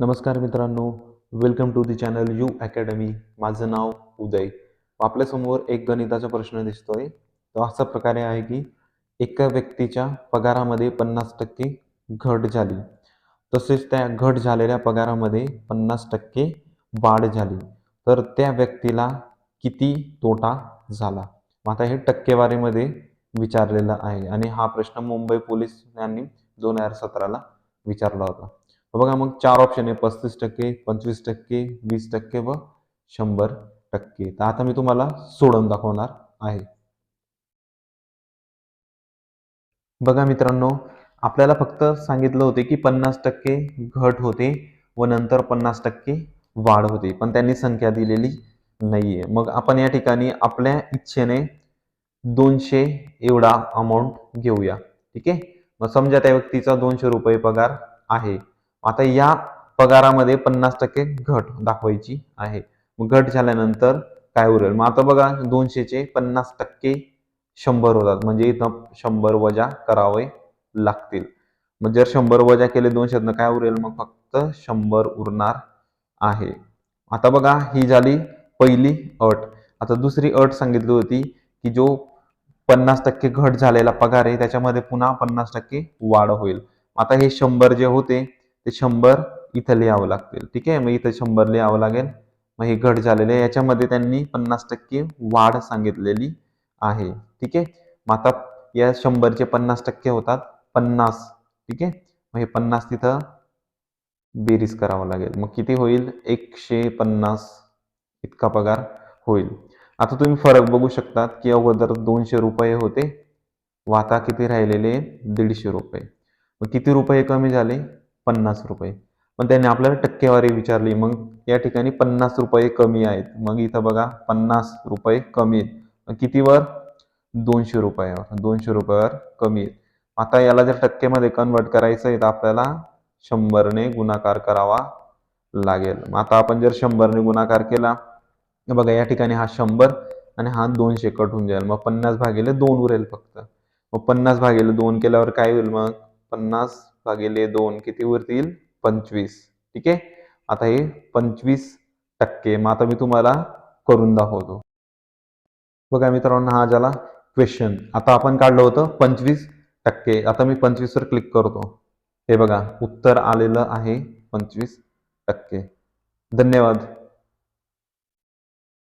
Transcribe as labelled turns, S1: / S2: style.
S1: नमस्कार मित्रांनो welcome to the channel U academy माझं नाव उदय. आपल्यासमोर एक गणिताचा प्रश्न दिसतोय. तो अशा प्रकारे आहे की एका व्यक्तीच्या पगारामध्ये पन्नास टक्के घट झाली. तसेच त्या घट झालेल्या पगारामध्ये पन्नास टक्के वाढ झाली. तर त्या व्यक्तीला किती तोटा झाला? मग आता हे टक्केवारीमध्ये विचारलेलं आहे. आणि हा प्रश्न मुंबई पोलीस यांनी दोन हजार सतराला विचारला होता. बघा मग चार ऑप्शन आहे. पस्तीस टक्के पंचवीस टक्के वीस टक्के व शंभर टक्के. तर आता मी तुम्हाला सोडून दाखवणार आहे. बघा मित्रांनो आपल्याला फक्त सांगितलं होते की पन्नास टक्के घट होते व नंतर पन्नास टक्के वाढ होते. पण त्यांनी संख्या दिलेली नाहीये. मग आपण या ठिकाणी आपल्या इच्छेने दोनशे एवढा अमाऊंट घेऊया. ठीक आहे? मग समजा त्या व्यक्तीचा दोनशे रुपये पगार आहे. आता या पगारामध्ये पन्नास टक्के घट दाखवायची आहे. मग घट झाल्यानंतर काय उरेल? मग आता बघा दोनशेचे पन्नास टक्के शंभर होतात. म्हणजे इथं शंभर वजा करावे लागतील. मग जर शंभर वजा केले दोनशेतनं काय उरेल? मग फक्त शंभर उरणार आहे. आता बघा ही झाली पहिली अट. आता दुसरी अट सांगितली होती की जो पन्नास टक्के घट झालेला पगार आहे त्याच्यामध्ये पुन्हा पन्नास टक्के वाढ होईल. आता हे शंभर जे होते ते शंभर इथं लिहावं लागतील. ठीक आहे? मग इथं शंभर लिहावं लागेल. मग हे घट झालेले आहे. याच्यामध्ये त्यांनी पन्नास टक्के वाढ सांगितलेली आहे. ठीक आहे? मग आता या शंभरचे पन्नास टक्के होतात. पन्नास. ठीक आहे? मग हे पन्नास तिथं बेरीज करावं लागेल. मग किती होईल? एकशे पन्नास. इतका पगार होईल. आता तुम्ही फरक बघू शकतात की अगोदर दोनशे रुपये होते. वाता किती राहिलेले? दीडशे रुपये. मग किती रुपये कमी झाले? पन्नास रुपये. पण त्यांनी आपल्याला टक्केवारी विचारली मग या ठिकाणी पन्नास रुपये कमी आहेत. मग इथं बघा पन्नास रुपये कमी आहेत. मग कितीवर? दोनशे रुपयावर. दोनशे रुपयावर कमी आहेत. आता याला जर टक्केमध्ये कन्वर्ट करायचं आहे तर आपल्याला शंभरने गुणाकार करावा लागेल. मग आता आपण जर शंभरने गुणाकार केला बघा या ठिकाणी हा शंभर आणि हा दोनशे कट होऊन जाईल. मग पन्नास भागिले दोन उरेल फक्त. मग पन्नास भागिले दोन केल्यावर काय होईल? मग पन्नास भागिले दोन किती उरतील पंचवीस. ठीक आहे? आता हे पंचवीस टक्के. मग आता मी तुम्हाला करून दाखवतो. बघा मित्रांनो हा झाला क्वेश्चन आता आपण काढलं होतं पंचवीस टक्के. आता मी पंचवीसवर क्लिक करतो. हे बघा उत्तर आलेलं आहे पंचवीस टक्के. धन्यवाद.